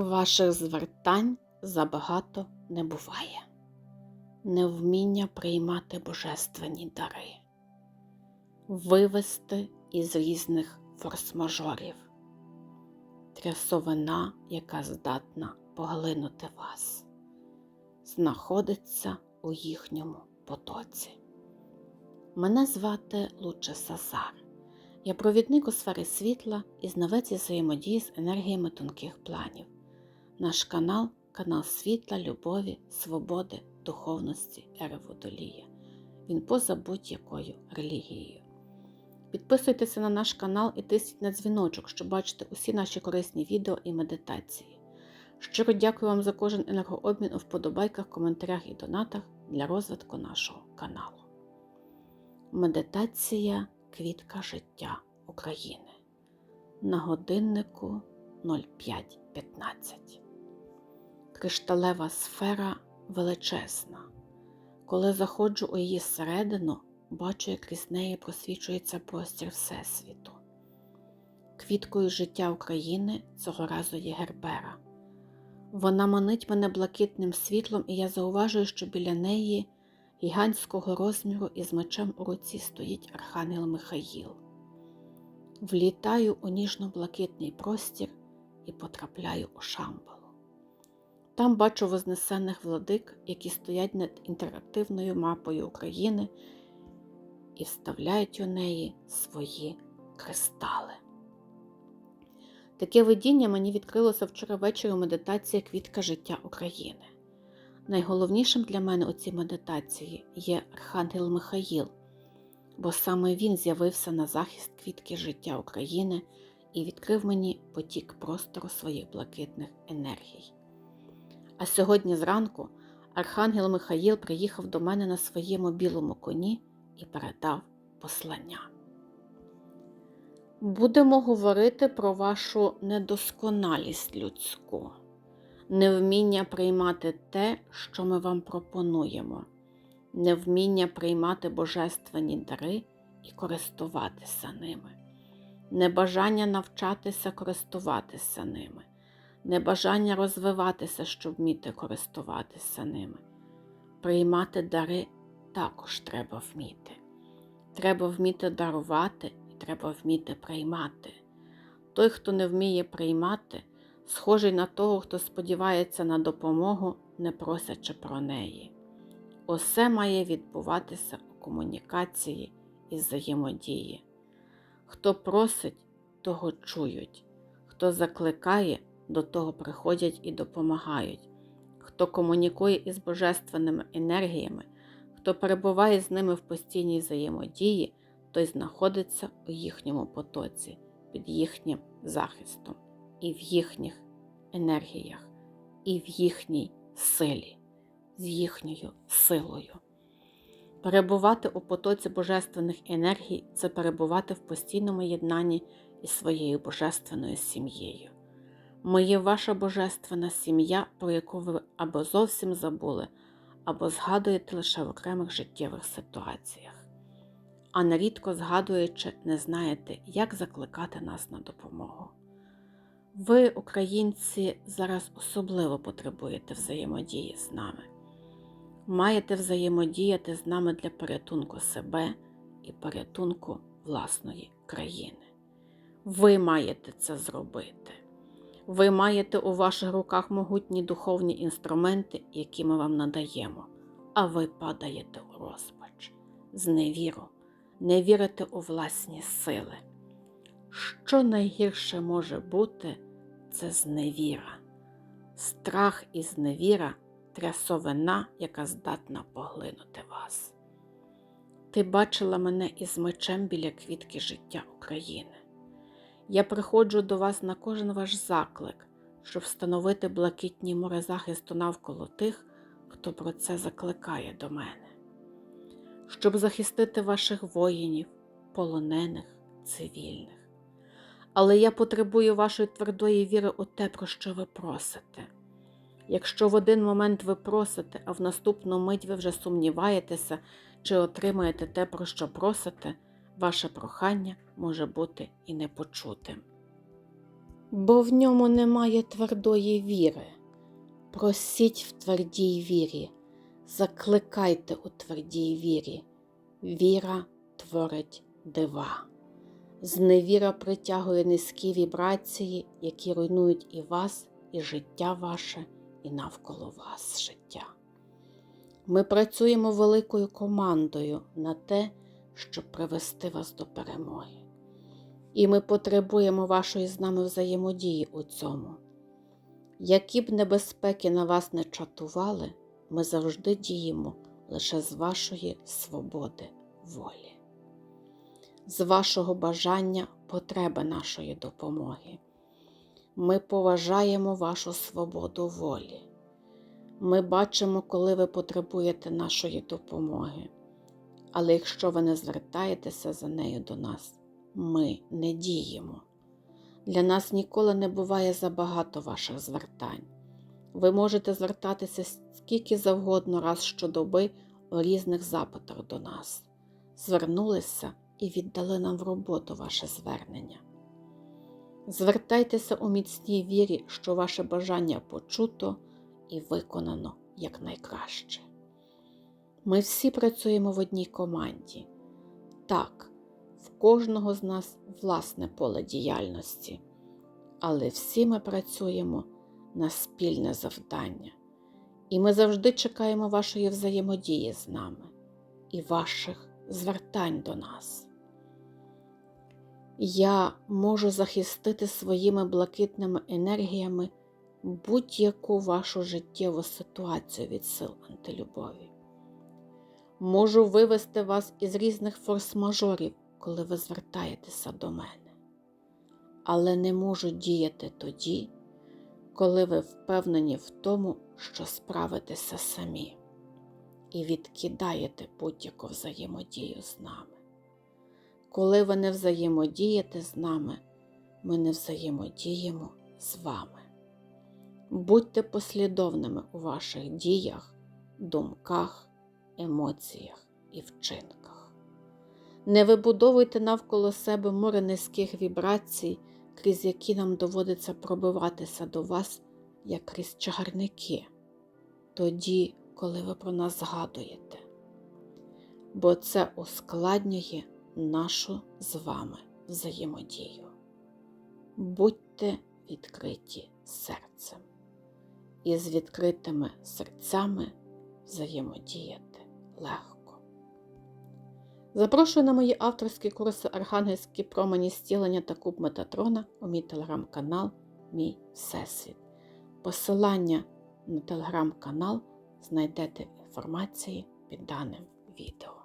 Ваших звертань забагато не буває. Невміння приймати божественні дари, вивести із різних форс-мажорів, трясовина, яка здатна поглинути вас, знаходиться у їхньому потоці. Мене звати Луче Сазар. Я провідник у сфері світла і знавець із взаємодії з енергіями тонких планів. Наш канал канал світла, любові, свободи, духовності, ери водолія. Він поза будь-якою релігією. Підписуйтеся на наш канал і тисніть на дзвіночок, щоб бачити усі наші корисні відео і медитації. Щиро дякую вам за кожен енергообмін у вподобайках, коментарях і донатах для розвитку нашого каналу. Медитація Квітка життя України на годиннику 05.15. Кришталева сфера величезна. Коли заходжу у її середину, бачу, як крізь неї просвічується простір Всесвіту. Квіткою життя України цього разу є Гербера. Вона манить мене блакитним світлом, і я зауважую, що біля неї гігантського розміру із мечем у руці стоїть Архангел Михаїл. Влітаю у ніжно-блакитний простір і потрапляю у Шамбалу. Там бачу вознесених владик, які стоять над інтерактивною мапою України і вставляють у неї свої кристали. Таке видіння мені відкрилося вчора ввечері у медитації Квітка життя України. Найголовнішим для мене у цій медитації є Архангел Михаїл, бо саме він з'явився на захист квітки життя України і відкрив мені потік простору своїх блакитних енергій. А сьогодні зранку Архангел Михаїл приїхав до мене на своєму білому коні і передав послання. Будемо говорити про вашу недосконалість людську невміння приймати те, що ми вам пропонуємо, невміння приймати божественні дари і користуватися ними, небажання навчатися користуватися ними, небажання розвиватися, щоб вміти користуватися ними. Приймати дари також треба вміти. Треба вміти дарувати і треба вміти приймати. Той, хто не вміє приймати, схожий на того, хто сподівається на допомогу, не просячи про неї. Усе має відбуватися у комунікації і взаємодії. Хто просить, того чують, хто закликає, до того приходять і допомагають, хто комунікує із божественними енергіями, хто перебуває з ними в постійній взаємодії, той знаходиться у їхньому потоці, під їхнім захистом і в їхніх енергіях, і в їхній силі, з їхньою силою. Перебувати у потоці божественних енергій це перебувати в постійному єднанні із своєю божественною сім'єю. Ми є ваша божественна сім'я, про яку ви або зовсім забули, або згадуєте лише в окремих життєвих ситуаціях, а нерідко згадуючи, не знаєте, як закликати нас на допомогу. Ви, українці, зараз особливо потребуєте взаємодії з нами. Маєте взаємодіяти з нами для порятунку себе і порятунку власної країни. Ви маєте це зробити. Ви маєте у ваших руках могутні духовні інструменти, які ми вам надаємо, а ви падаєте у розпач, зневіру, не вірите у власні сили. Що найгірше може бути, це зневіра, страх і зневіра трясовина, яка здатна поглинути вас. Ти бачила мене із мечем біля квітки життя України. Я приходжу до вас на кожен ваш заклик, щоб встановити блакитні море захисту навколо тих, хто про це закликає до мене, щоб захистити ваших воїнів, полонених, цивільних але я потребую вашої твердої віри у те, про що ви просите. Якщо в один момент ви просите, а в наступну мить ви вже сумніваєтеся, чи отримаєте те, про що просите, ваше прохання може бути і непочутим. бо в ньому немає твердої віри. Просіть в твердій вірі, закликайте у твердій вірі. Віра творить дива. Зневіра притягує низькі вібрації, які руйнують і вас, і життя ваше, і навколо вас життя. Ми працюємо великою командою на те, щоб привести вас до перемоги. І ми потребуємо вашої з нами взаємодії у цьому. Які б небезпеки на вас не чатували, ми завжди діємо лише з вашої свободи волі, з вашого бажання потреби нашої допомоги. Ми поважаємо вашу свободу волі. Ми бачимо, коли ви потребуєте нашої допомоги. Але якщо ви не звертаєтеся за нею до нас, ми не діємо. Для нас ніколи не буває забагато ваших звертань. Ви можете звертатися скільки завгодно раз щодоби у різних запитах до нас. Звернулися і віддали нам в роботу ваше звернення. Звертайтеся у міцній вірі, що ваше бажання почуто і виконано якнайкраще. Ми всі працюємо в одній команді. Так, в кожного з нас власне поле діяльності, але всі ми працюємо на спільне завдання, і ми завжди чекаємо вашої взаємодії з нами і ваших звертань до нас. Я можу захистити своїми блакитними енергіями будь-яку вашу життєву ситуацію від сил антилюбові. Можу вивести вас із різних форс-мажорів, коли ви звертаєтеся до мене, але не можу діяти тоді, коли ви впевнені в тому, що справитеся самі, і відкидаєте будь-яку взаємодію з нами. Коли ви не взаємодієте з нами, ми не взаємодіємо з вами. Будьте послідовними у ваших діях, думках, емоціях і вчинках. Не вибудовуйте навколо себе море низьких вібрацій, крізь які нам доводиться пробиватися до вас, як крізь чагарники, тоді, коли ви про нас згадуєте. Бо це ускладнює нашу з вами взаємодію. Будьте відкриті серцем і з відкритими серцями взаємодіяти легко. Запрошую на мої авторські курси Архангельські промені стілення та куб Метатрона у мій телеграм-канал Мій Всесвіт. Посилання на телеграм-канал знайдете інформації під даним відео.